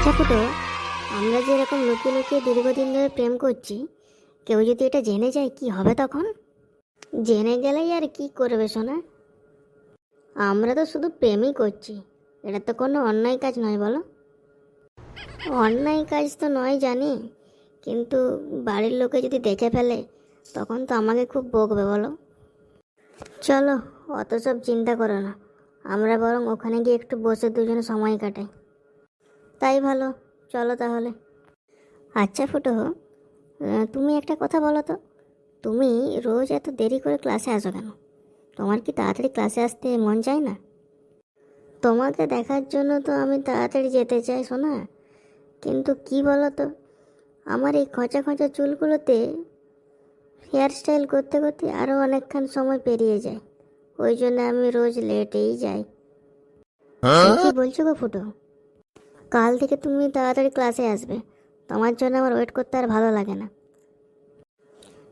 আচ্ছা ফুটো, আমরা যেরকম লুকিয়ে লুকিয়ে দীর্ঘদিন ধরে প্রেম করছি, কেউ যদি এটা জেনে যায় কি হবে তখন? জেনে গেলেই আর কি করবে শোনা আমরা তো শুধু প্রেমই করছি, এটা তো কোনো অন্যায় কাজ নয় বলো। অন্যায় কাজ তো নয় জানি, কিন্তু বাড়ির লোকে যদি দেখে ফেলে, তখন তো আমাকে খুব বকবে বলো। চলো, অত সব চিন্তা করো না, আমরা বরং ওখানে গিয়ে একটু বসে দুজনে সময় কাটাই। তাই ভালো। চলো তাহলে। আচ্ছা ফুটো তুমি একটা কথা বলো তো। তুমি রোজ এত দেরি করে ক্লাসে আসো কেন? তোমার কি তাড়াতাড়ি ক্লাসে আসতে মন চায় না? তোমাকে দেখার জন্য তো আমি তাড়াতাড়ি যেতে চাই শোনা কিন্তু কি বলো তো আমার এই খোঁচা খোঁচা চুলগুলোতে হেয়ার স্টাইল করতে করতে আরও অনেকক্ষণ সময় পেরিয়ে যায়। ওই জন্য আমি রোজ লেটেই যাই। কি বলছো গো ফুটো? কাল থেকে তুমি তাড়াতাড়ি ক্লাসে আসবে। তোমার জন্য আমার ওয়েট করতে আর ভালো লাগে না।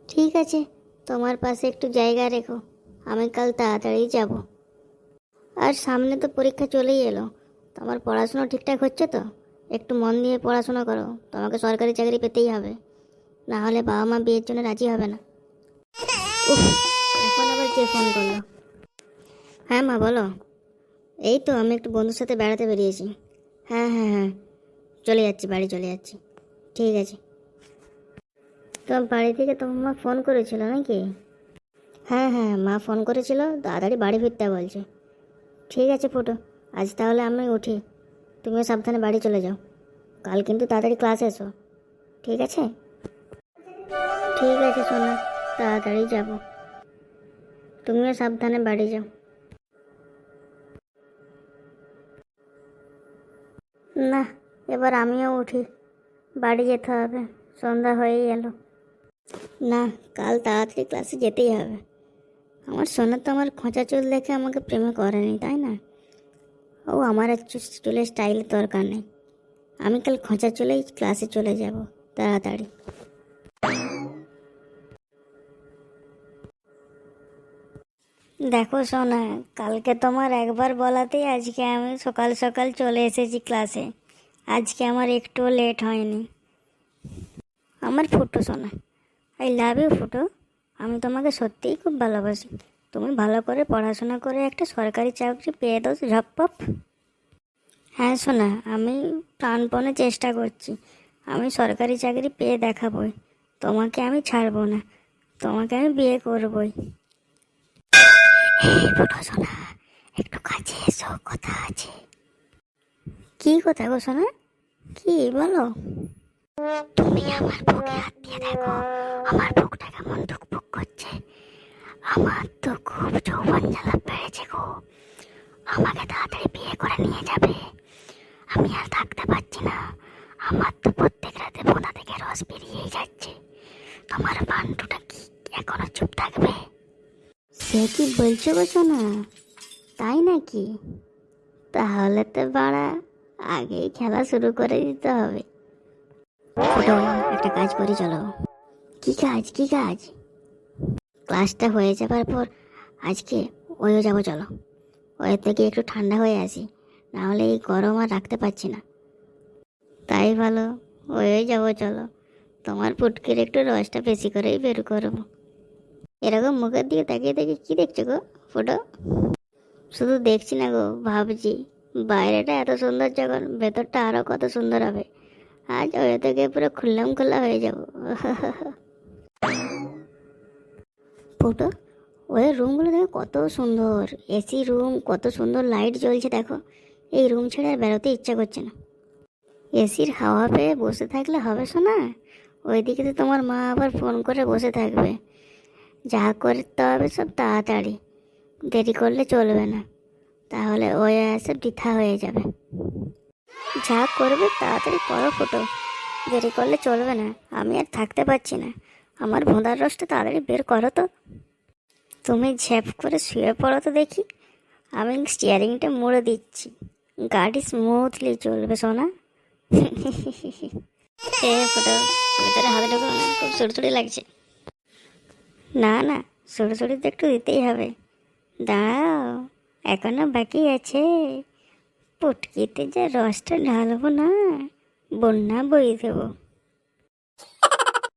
ঠিক আছে, তোমার পাশে একটু জায়গা রেখো। আমি কাল তাড়াতাড়ি যাব। আর সামনে তো পরীক্ষা চলেই এলো। তোমার পড়াশোনা ঠিকঠাক হচ্ছে তো? একটু মন দিয়ে পড়াশোনা করো। তোমাকে সরকারি চাকরি পেতেই হবে। না হলে বাবা মা বিয়ের জন্য রাজি হবে না। এখন আবার কে ফোন করল? হ্যাঁ মা, বলো। এই তো, আমি একটু বন্ধুর সাথে বেড়াতে বেরিয়েছি। হ্যাঁ হ্যাঁ হ্যাঁ। চলে যাচ্ছি, বাড়ি চলে যাচ্ছি। ঠিক আছে। তোমার বাড়ি থেকে তোমার মা ফোন করেছিল নাকি? হ্যাঁ হ্যাঁ মা ফোন করেছিল, তাড়াতাড়ি বাড়ি ফিরতে বলছে। ঠিক আছে, ফুটো। আজ তাহলে আমি উঠি। তুমিও সাবধানে বাড়ি চলে যাও। কাল কিন্তু তাড়াতাড়ি ক্লাস এসো। ঠিক আছে? ঠিক আছে, সোনা। তাড়াতাড়ি যাব। তুমিও সাবধানে বাড়ি যাও। না, এবার আমিও উঠি। বাড়ি যেতে হবে। সন্ধ্যা হয়ে গেল। না, কাল তাড়াতাড়ি ক্লাসে যেতেই হবে। আমার সোনা তো আমার খোঁচা চুল দেখে আমাকে প্রেমে করেনি, তাই না? ও, আমার আর চুলের স্টাইলের দরকার নেই। আমি কাল খোঁচা চুলেই ক্লাসে চলে যাব, তাড়াতাড়ি। দেখো সোনা, কালকে তোমার একবার বলাতেই আজকে আমি সকাল সকাল চলে এসেছি ক্লাসে। আজকে আমার একটুও লেট হয়নি। আমার ফুটো সোনা আই লাভ ইউ ফুটো। আমি তোমাকে সত্যিই খুব ভালোবাসি। তুমি ভালো করে পড়াশোনা করে একটা সরকারি চাকরি পেয়ে দাও ঝপপ হ্যাঁ সোনা, আমি প্রাণপণে চেষ্টা করছি। আমি সরকারি চাকরি পেয়ে দেখাবই। তোমাকে আমি ছাড়বো না। তোমাকে আমি বিয়ে করবই। এই ফুটো সোনা একটু কাছে এসো কথা আছে কি কথা গো সোনা? কি বলো তুমি আমার বুকে হাত দিয়ে দেখো, আমার বুকটা কেমন ধুকপুক করছে। আমার তো খুব যৌবন জ্বালা বেড়েছে গো। আমাকে তাড়াতাড়ি বিয়ে করে নিয়ে যাবে। আমি আর থাকতে পারছি না। আমার তো প্রত্যেক রাতে বোনা থেকে রস বেরিয়েই যাচ্ছে। তোমার বান্টুটা কি এখনও চুপ থাকবে? সে কি বলছো গো না তাই নাকি? তাহলে তো বাড়া, আগেই খেলা শুরু করে দিতে হবে। একটা কাজ করি, চলো। কি কাজ কি কাজ? ক্লাসটা হয়ে যাবার পর আজকে ওয়েও যাব, চলো। ওয়ের থেকে একটু ঠান্ডা হয়ে আসি নাহলে এই গরম আর রাখতে পারছি না। তাই ভালো ওয়ে যাব, চলো। তোমার পুটকির একটু রসটা বেশি করেই বের করব। এরকম মুখের দিকে তাকিয়ে দেখি কি দেখছ গো ফটো শুধু দেখছি না গো, ভাবছি। বাইরেটা এত সুন্দর যখন, ভেতরটা আরও কত সুন্দর হবে। আজ ওই থেকে পুরো খুললাম খোলা হয়ে যাব। ফটো ওই রুমগুলো দেখো কত সুন্দর। এসি রুম কত সুন্দর লাইট জ্বলছে দেখো। এই রুম ছেড়ে আর বেরোতে ইচ্ছা করছে না। এসির হাওয়া পেয়ে বসে থাকলে হবে শোনা ওইদিকে তো তোমার মা আবার ফোন করে বসে থাকবে। যা করতে হবে সব তাড়াতাড়ি। দেরি করলে চলবে না। তাহলে ওই আসে বৃথা হয়ে যাবে। যা করবে তাড়াতাড়ি করো ফটো। দেরি করলে চলবে না। আমি আর থাকতে পারছি না। আমার ভোঁদার রসটা তাড়াতাড়ি বের করো তো। তুমি ঝ্যাপ করে শুয়ে পড়ো তো দেখি। আমি স্টিয়ারিংটা মুড়ে দিচ্ছি। গাড়ি স্মুথলি চলবে, সোনা। এ ফটো, ভিতরে হাতে ঢুকো না। খুব লাগছে। না না সুড়সুড়ি তো একটু দিতেই হবে। দাঁড়াও, এখনও বাকি আছে। পুটকিতে যা রসটা ঢালবো না, বন্যা বই দেবো।